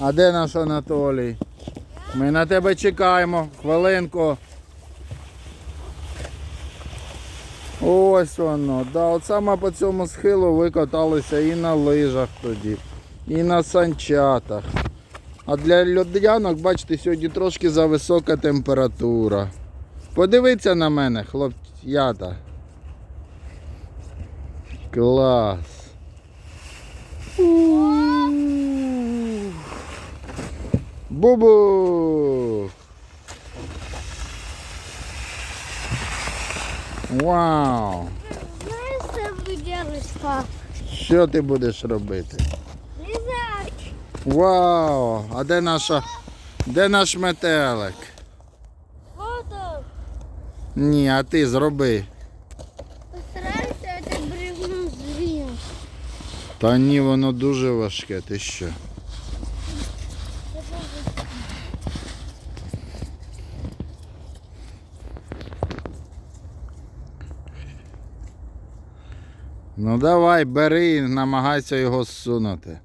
А де наш Анатолій? Ми на тебе чекаємо. Хвилинку. Ось воно. Да, от саме по цьому схилу ви каталися і на лижах тоді, і на санчатах. А для льодянок, бачите, сьогодні трошки зависока температура. Подивіться на мене, хлоп'ята. Клас. Бубу! Вау! Що ти будеш робити? Лизать. Вау! А де наша. Де наш метелик? Вот. Ні, а ти зроби. Постарайся это бревно сдвинуть. Та ні, воно дуже важке, ти що? Ну давай, бери і намагайся його зсунути.